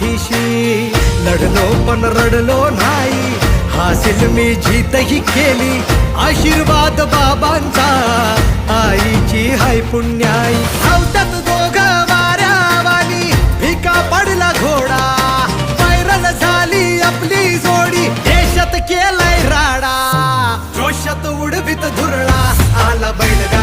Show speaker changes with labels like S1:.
S1: पाठीशी लढलो पण रडलो नाही. हासिल मी जीतही केली. आशीर्वाद बाबांचा. आईची हाय पुण्याई. हवतात दोघ वाऱ्यावानी भिका पडला घोडा. व्हायरल झाली आपली जोडी. देशात केलाय राडा. जोशात उडवित धुरळा. आला बैलगा